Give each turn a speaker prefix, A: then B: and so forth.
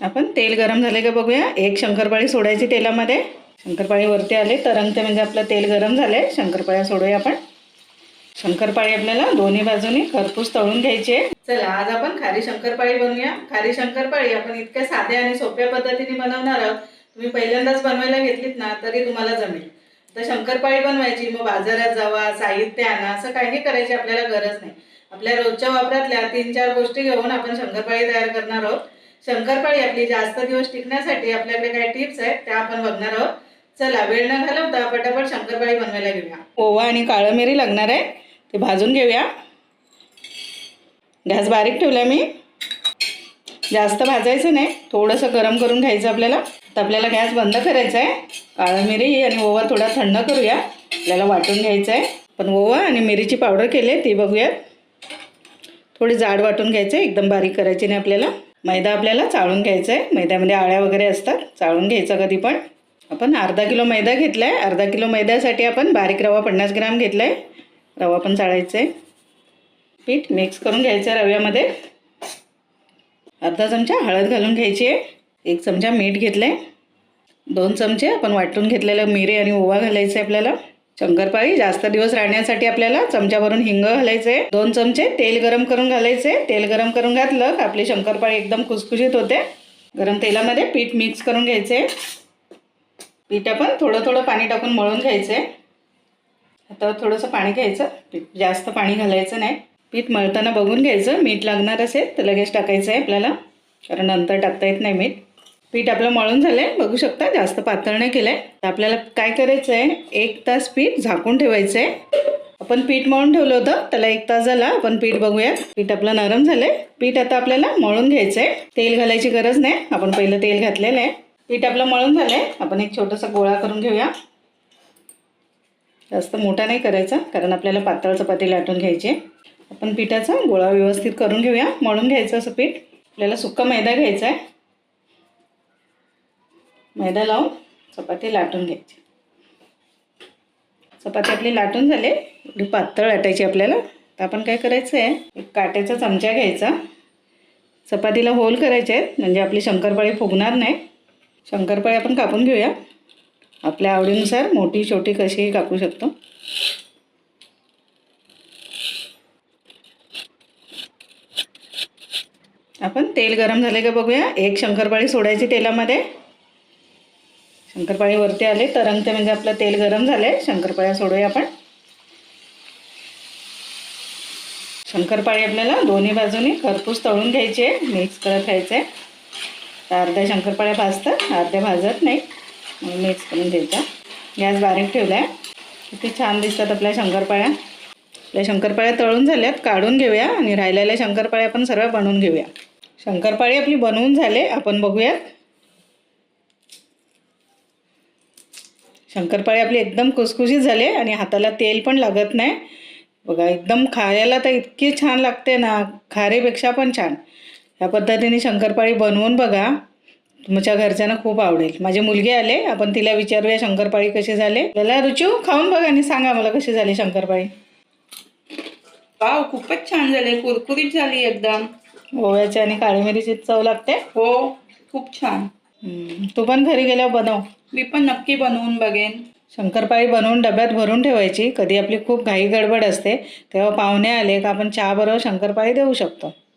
A: आपण तेल गरम झाले का बघूया. एक शंकरपाळी सोडायची तेलामध्ये. शंकरपाळी वरती आले तरंगते म्हणजे आपलं तेल गरम झाले शंकरपाळ्या सोडूया आपण. शंकरपाळी आपल्याला दोन्ही बाजूनी खरपूस तळून घ्यायची आहे. चला आज आपण खारी शंकरपाळी बनवूया. खारी शंकरपाळी आपण इतक्या साध्या आणि सोप्या पद्धतीने बनवणार आहोत. तुम्ही पहिल्यांदाच बनवायला घेतलीत ना तरी तुम्हाला जमेल. तर शंकरपाळी बनवायची मग बाजारात जावा साहित्य आणा असं काही करायची आपल्याला गरज नाही. आपल्या रोजच्या वापरातल्या तीन चार गोष्टी घेऊन आपण शंकरपाळी तयार करणार आहोत. शंकरपाळी आपली जास्त दिवस टिकण्यासाठी आपल्याकडे काही टिप्स आहेत त्या आपण बघणार आहोत. चला वेळ न घालवता पटापट शंकरपाळी बनवायला घेऊया. ओवा आणि काळं मिरी लागणार आहे ते भाजून घेऊया. गॅस बारीक ठेवला मी. जास्त भाजायचं नाही थोडंसं गरम करून घ्यायचं आपल्याला. तर आपल्याला गॅस बंद करायचा आहे. काळं मिरी आणि ओवा थोडा थंड करूया. आपल्याला वाटून घ्यायचं आहे. पण ओवा आणि मिरीची पावडर केली आहे ती बघूयात. थोडी जाड वाटून घ्यायचं आहे एकदम बारीक करायची नाही आपल्याला. मैदा आपल्याला चाळून घ्यायचा आहे मैद्यामध्ये आळ्या वगैरे असतात. चाळून घ्यायचं कधी पण. आपण अर्धा किलो मैदा घेतला आहे अर्धा किलो मैद्यासाठी आपण बारीक रवा पन्नास ग्राम घेतला आहे रवा पण चाळायचा आहे पीठ मिक्स करून घ्यायचं आहे रव्यामध्ये. अर्धा चमचा हळद घालून घ्यायची आहे. एक चमचा मीठ घेतलं आहे दोन चमचे आपण वाटून घेतलेलं मिरे आणि ओवा घालायचं आहे आपल्याला. शंकरपाळी जास्त दिवस राहण्यासाठी आपल्याला चमच्यावरून हिंग घालायचे दोन चमचे तेल गरम करून घालायचे. तेल गरम करून घातलं का आपली शंकरपाळी एकदम खुसखुशीत होते. गरम तेलामध्ये पीठ मिक्स करून घ्यायचे. पीठ आपण थोडं थोडं पाणी टाकून मळून घ्यायचे. आता थोडंसं पाणी घ्यायचं. पीठ जास्त पाणी घालायचं नाही. पीठ मळताना बघून घ्यायचं. मीठ लागणार असेल तर लगेच टाकायचं आहे आपल्याला. कारण नंतर टाकता येत नाही मीठ. पीठ आपलं मळून झालं आहे बघू शकता जास्त पातळ नाही केलं आहे तर आपल्याला काय करायचं आहे एक तास पीठ झाकून ठेवायचं आहे आपण पीठ मळून ठेवलं होतं त्याला एक तास झाला. आपण पीठ बघूया पीठ आपलं नरम झालं आहे पीठ आता आपल्याला मळून घ्यायचं आहे तेल घालायची गरज नाही. आपण पहिलं तेल घातलेलं आहे. पीठ आपलं मळून झालं आहे आपण एक छोटासा गोळा करून घेऊया. जास्त मोठा नाही करायचा कारण आपल्याला पातळ चपाती लाटून घ्यायची आपण पिठाचा गोळा व्यवस्थित करून घेऊया. मळून घ्यायचं असं पीठ. आपल्याला सुक्का मैदा घ्यायचा आहे. मैदा लावून चपाती लाटून घ्यायची. चपाती आपली लाटून झाली एवढी पातळ लाटायची आपल्याला. तर आपण काय करायचं आहे एक काट्याचा चमचा घ्यायचा. चपातीला होल करायचे आहेत म्हणजे आपली शंकरपाळी फुगणार नाही. शंकरपाळी आपण कापून घेऊया. आपल्या आवडीनुसार मोठी छोटी कशीही कापू शकतो. आपण तेल गरम झाले का बघूया. एक शंकरपाळी सोडायची तेलामध्ये. शंकरपाळे वरती आले. तरंगते म्हणजे आपलं तेल गरम झाले शंकरपाळ्या सोडूया आपण. शंकरपाळी आपल्याला दोन्ही बाजूनी खरपूस तळून घ्यायची. आहे मिक्स करत घ्यायचं आहे तर अर्ध्या शंकरपाळ्या भाजतात अर्ध्या भाजत नाही. मिक्स करून घ्यायचा गॅस बारीक ठेवला आहे किती छान दिसतात आपल्या शंकरपाळ्या. आपल्या शंकरपाळ्या तळून झाल्यात. काढून घेऊया आणि राहिलेल्या शंकरपाळ्या आपण सर्व बनवून घेऊया. शंकरपाळी आपली बनवून झाले. आपण बघूयात. शंकरपाळी आपली एकदम कुसकुशीत झाले आणि हाताला तेल पण लागत नाही. बघा एकदम खायला तर इतकी छान लागते ना खारेपेक्षा पण छान. ह्या पद्धतीने शंकरपाळी बनवून बघा. तुमच्या घरच्यांना खूप आवडेल. माझी मुलगी आले आपण तिला विचारूया शंकरपाळी कशी झाले. त्याला रुचू खाऊन बघा आणि सांगा मला कशी झाली शंकरपाळी.
B: वाव खूपच छान झाले कुरकुरीत झाली एकदम.
A: ओव्याची आणि काळी मिरीची चव लागते.
B: हो खूप छान.
A: तू पण घरी गेल्यावर बनव.
B: मी पण नक्की बनवून बघेन.
A: शंकरपाळी बनवून डब्यात भरून ठेवायची. कधी आपली खूप घाई गडबड असते तेव्हा पाहुणे आले का आपण चहा बरोबर शंकरपाळी देऊ शकतो.